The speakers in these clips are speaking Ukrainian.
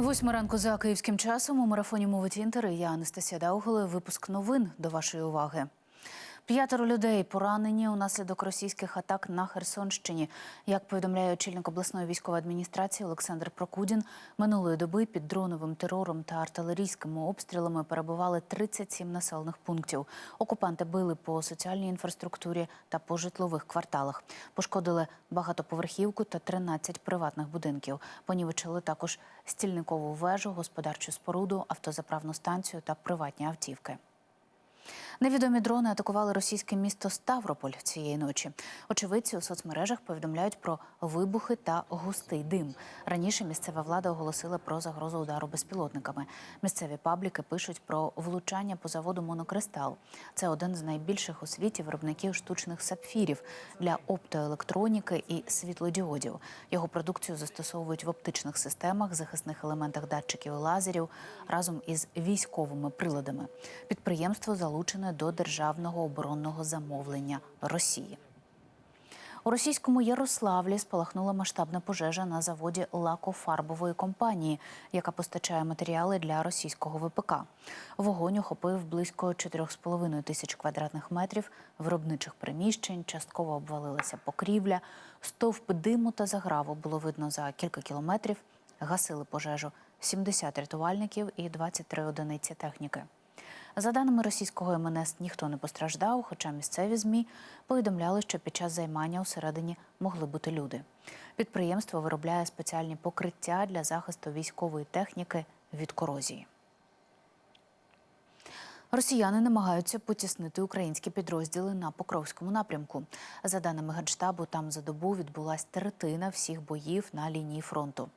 Восьма ранку за київським часом у марафоні мовить інтери. Я Анастасія Дауголе. Випуск новин до вашої уваги. П'ятеро людей поранені унаслідок російських атак на Херсонщині. Як повідомляє очільник обласної військової адміністрації Олександр Прокудін, минулої доби під дроновим терором та артилерійськими обстрілами перебували 37 населених пунктів. Окупанти били по соціальній інфраструктурі та по житлових кварталах. Пошкодили багатоповерхівку та 13 приватних будинків. Понівечили також стільникову вежу, господарчу споруду, автозаправну станцію та приватні автівки. Невідомі дрони атакували російське місто Ставрополь цієї ночі. Очевидці у соцмережах повідомляють про вибухи та густий дим. Раніше місцева влада оголосила про загрозу удару безпілотниками. Місцеві пабліки пишуть про влучання по заводу Монокристал. Це один з найбільших у світі виробників штучних сапфірів для оптоелектроніки і світлодіодів. Його продукцію застосовують в оптичних системах, захисних елементах датчиків і лазерів разом із військовими приладами. Підприємство залучене до державного оборонного замовлення Росії. У російському Ярославлі спалахнула масштабна пожежа на заводі лакофарбової компанії, яка постачає матеріали для російського ВПК. Вогонь охопив близько 4,5 тисяч квадратних метрів виробничих приміщень, частково обвалилася покрівля. Стовп диму та заграву було видно за кілька кілометрів. Гасили пожежу 70 рятувальників і 23 одиниці техніки. За даними російського МНС, ніхто не постраждав, хоча місцеві змі повідомляли, що під час займання усередині могли бути люди. Підприємство виробляє спеціальні покриття для захисту військової техніки від корозії. Росіяни намагаються потіснити українські підрозділи на Покровському напрямку. За даними Генштабу, там за добу відбулась третина всіх боїв на лінії фронту.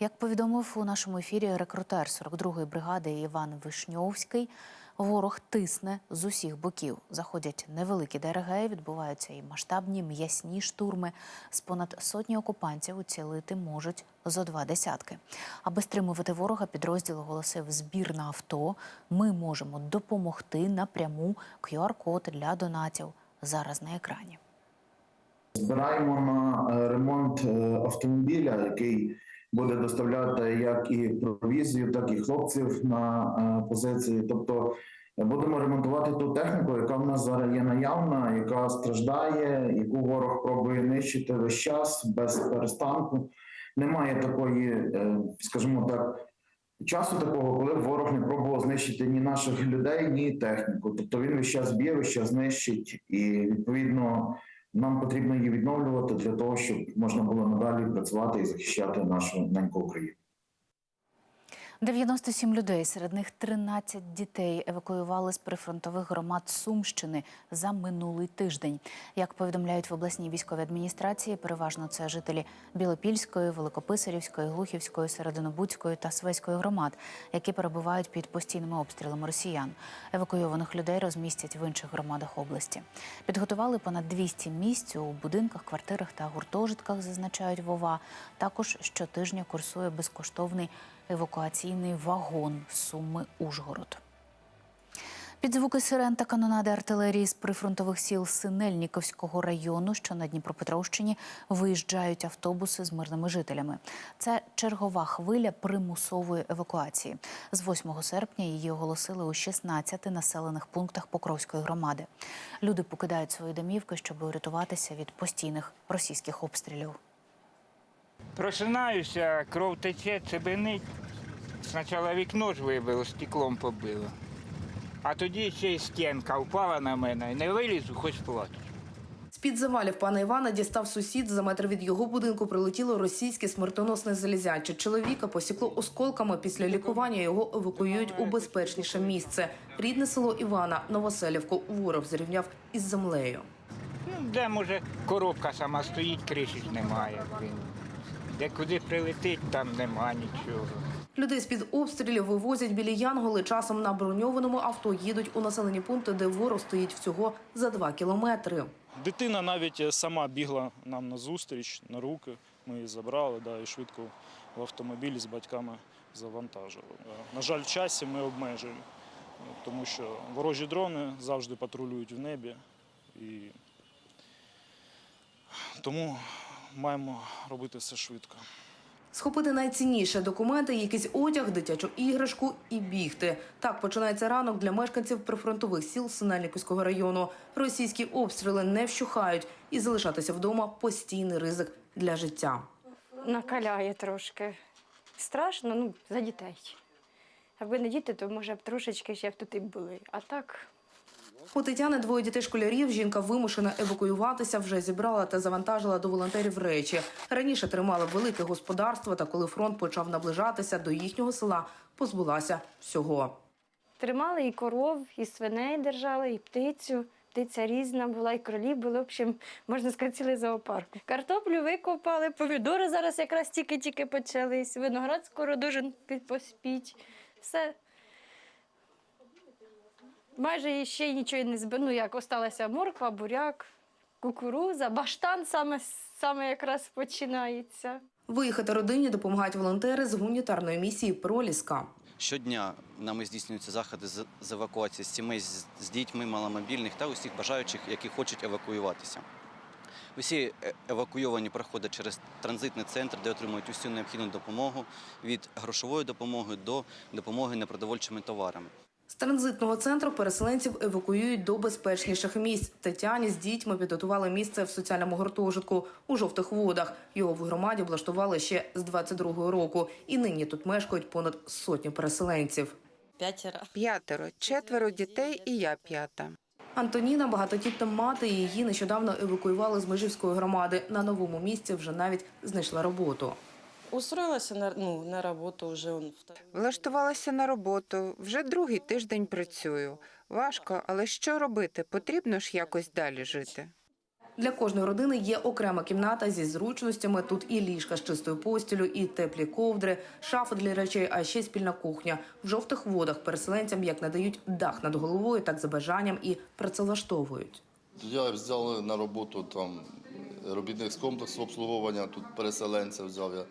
Як повідомив у нашому ефірі рекрутер 42-ї бригади Іван Вишньовський, ворог тисне з усіх боків. Заходять невеликі ДРГ, відбуваються і масштабні м'ясні штурми. З понад сотні окупантів уцілити можуть зо два десятки. Аби стримувати ворога, підрозділ оголосив збір на авто. Ми можемо допомогти напряму. QR-код для донатів зараз на екрані. Збираємо на е, ремонт е, автомобіля, який буде доставляти як і провізію, так і хлопців на е, позиції. Тобто е, будемо ремонтувати ту техніку, яка в нас зараз є наявна, яка страждає, яку ворог пробує нищити весь час без перестанку. Немає такої, е, скажімо так. Часу такого, коли ворог не пробував знищити ні наших людей, ні техніку. Тобто він весь час б'є, весь час знищить, і відповідно нам потрібно її відновлювати для того, щоб можна було надалі працювати і захищати нашу неньку Україну. 97 людей, серед них 13 дітей евакуювали з прифронтових громад Сумщини за минулий тиждень. Як повідомляють в обласній військовій адміністрації, переважно це жителі Білопільської, Великописарівської, Глухівської, Серединобудської та Свеської громад, які перебувають під постійними обстрілами росіян. Евакуйованих людей розмістять в інших громадах області. Підготували понад 200 місць у будинках, квартирах та гуртожитках, зазначають Вова. Також щотижня курсує безкоштовний евакуаційний вагон Суми Ужгород. Під звуки сирен та канонади артилерії з прифронтових сіл Синельніковського району, що на Дніпропетровщині, виїжджають автобуси з мирними жителями. Це чергова хвиля примусової евакуації. З 8 серпня її оголосили у 16 населених пунктах Покровської громади. Люди покидають свої домівки, щоб урятуватися від постійних російських обстрілів. Просинаюся, кров тече, цебенить. Спочатку вікно ж вибило, стеклом побило. А тоді ще й стінка впала на мене. Не вилізу, хоч плачу. З-під завалів пана Івана дістав сусід. За метр від його будинку прилетіло російське смертоносне залізяче. Чоловіка посікло осколками. Після лікування його евакуюють у безпечніше місце. Рідне село Івана, Новоселівку, ворог зрівняв із землею. Ну, де може коробка сама стоїть, криші немає. Де куди прилетить, там нема нічого. Людей з-під обстрілів вивозять біля Янголи. Часом на броньованому авто їдуть у населені пункти, де ворог стоїть всього за два кілометри. Дитина навіть е, сама бігла нам на зустріч, на руки. Ми її забрали да, і швидко в автомобілі з батьками завантажили. Е, На жаль, в часі ми обмежені, е, тому що ворожі дрони завжди патрулюють в небі. І тому маємо робити все швидко. Схопити найцінніше документи, якийсь одяг, дитячу іграшку і бігти. Так починається ранок для мешканців прифронтових сіл Синельниківського району. Російські обстріли не вщухають і залишатися вдома постійний ризик для життя. накаляє трошки. Страшно, ну, за дітей. Якби не діти, то може б трошечки ще б тут і були. А так, У Тетяни двоє дітей-школярів. Жінка вимушена евакуюватися, вже зібрала та завантажила до волонтерів речі. Раніше тримала велике господарство, та коли фронт почав наближатися до їхнього села, позбулася всього. тримали і коров, і свиней держали, і птицю. Птиця різна була, і кролі були. В общем, можна сказати, цілий зоопарк. Картоплю викопали, помідори зараз якраз тільки-тільки почались. Виноград скоро дуже поспіть. Все. Майже ще й нічого не збив. Ну, як осталася морква, буряк, кукуруза, баштан саме, саме якраз починається. Виїхати родині допомагають волонтери з гуманітарної місії Проліска. Щодня нами здійснюються заходи з, з евакуації з сімей з, з дітьми маломобільних та усіх бажаючих, які хочуть евакуюватися. Усі е- евакуйовані проходять через транзитний центр, де отримують усю необхідну допомогу від грошової допомоги до допомоги непродовольчими товарами. З транзитного центру переселенців евакуюють до безпечніших місць. Тетяні з дітьми підготували місце в соціальному гуртожитку у жовтих водах. Його в громаді облаштували ще з 22-го року, і нині тут мешкають понад сотню переселенців. П'ятеро. П'ятеро, четверо дітей і я п'ята. Антоніна багатодітна мати. Її нещодавно евакуювали з Межівської громади. На новому місці вже навіть знайшла роботу. Устроилась на, ну, на работу уже он второй. Влаштувалася на роботу. Вже другий тиждень працюю. Важко, але що робити? Потрібно ж якось далі жити. Для кожної родини є окрема кімната зі зручностями. Тут і ліжка з чистою постілю, і теплі ковдри, шафи для речей, а ще спільна кухня. В жовтих водах переселенцям як надають дах над головою, так за бажанням і працевлаштовують. Я взяв на роботу там робітник з комплексу обслуговування, тут переселенця взяв я.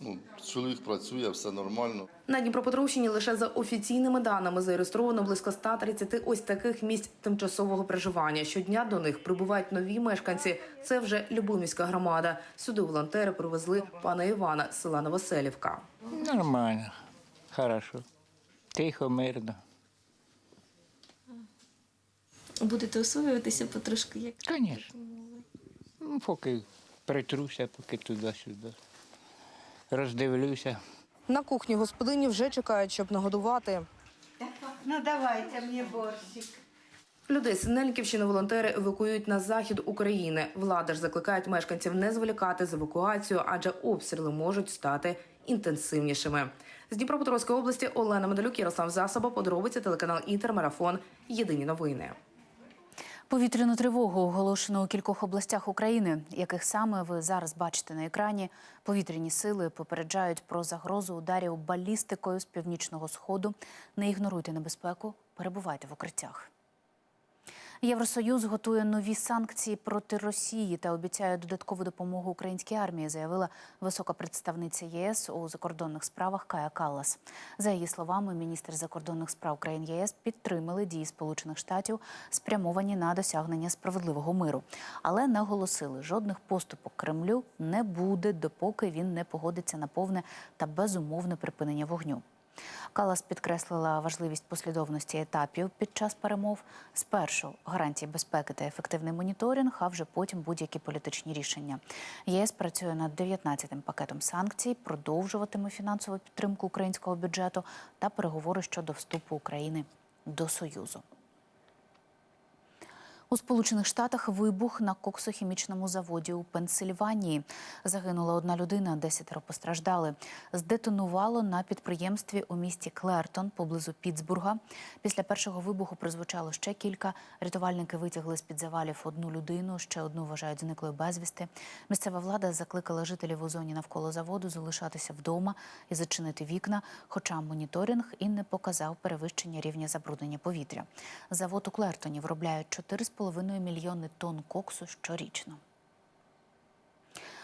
Ну, чоловік працює, все нормально. На Дніпропетровщині лише за офіційними даними зареєстровано близько 130 ось таких місць тимчасового проживання. Щодня до них прибувають нові мешканці. Це вже Любомівська громада. Сюди волонтери привезли пана Івана з села Новоселівка. Нормально, хорошо. Тихо, мирно. Будете освоюватися потрошки, як Звісно. Ну, поки притруся, поки туди-сюди. Роздивлюся. На кухні господині вже чекають, щоб нагодувати. Ну давайте мені борщик. Людей з Синельниківщини волонтери евакуюють на захід України. Влада ж закликають мешканців не зволікати з евакуацією, адже обстріли можуть стати інтенсивнішими. З Дніпропетровської області Олена Медалюк, Ярослав Засоба, подробиці телеканал Інтер, Марафон. Єдині новини. Повітряну тривогу оголошено у кількох областях України, яких саме ви зараз бачите на екрані. Повітряні сили попереджають про загрозу ударів балістикою з північного сходу. Не ігноруйте небезпеку, перебувайте в укриттях. Євросоюз готує нові санкції проти Росії та обіцяє додаткову допомогу українській армії, заявила висока представниця ЄС у закордонних справах Кая Каллас. За її словами, міністр закордонних справ країн ЄС підтримали дії Сполучених Штатів, спрямовані на досягнення справедливого миру, але наголосили, жодних поступок Кремлю не буде, допоки він не погодиться на повне та безумовне припинення вогню. Калас підкреслила важливість послідовності етапів під час перемов. Спершу гарантії безпеки та ефективний моніторинг, а вже потім будь-які політичні рішення. ЄС працює над 19-тим пакетом санкцій, продовжуватиме фінансову підтримку українського бюджету та переговори щодо вступу України до Союзу. У Сполучених Штатах вибух на коксохімічному заводі у Пенсильванії. Загинула одна людина, десятеро постраждали. Здетонувало на підприємстві у місті Клертон поблизу Пітсбурга. Після першого вибуху прозвучало ще кілька. Рятувальники витягли з під завалів одну людину, ще одну вважають зниклою безвісти. Місцева влада закликала жителів у зоні навколо заводу залишатися вдома і зачинити вікна, хоча моніторинг і не показав перевищення рівня забруднення повітря. Завод у Клертоні виробляють 4,5 мільйони тонн коксу щорічно.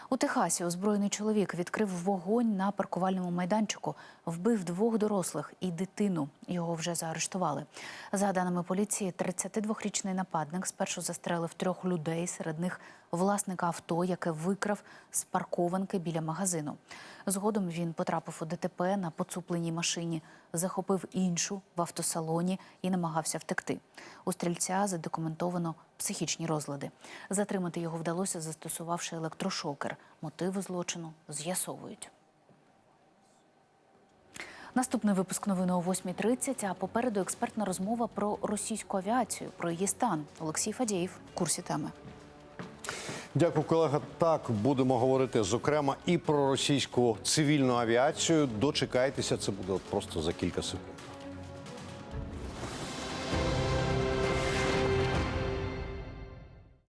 У Техасі озброєний чоловік відкрив вогонь на паркувальному майданчику, вбив двох дорослих і дитину. Його вже заарештували. За даними поліції, 32-річний нападник спершу застрелив трьох людей, серед них власника авто, яке викрав з паркованки біля магазину. Згодом він потрапив у ДТП на поцупленій машині, захопив іншу в автосалоні і намагався втекти. У стрільця задокументовано психічні розлади. Затримати його вдалося, застосувавши електрошокер. Мотиви злочину з'ясовують. Наступний випуск новини о 8.30, а попереду експертна розмова про російську авіацію, про її стан. Олексій Фадєєв в курсі теми. Дякую, колега. Так будемо говорити зокрема і про російську цивільну авіацію. Дочекайтеся, це буде просто за кілька секунд.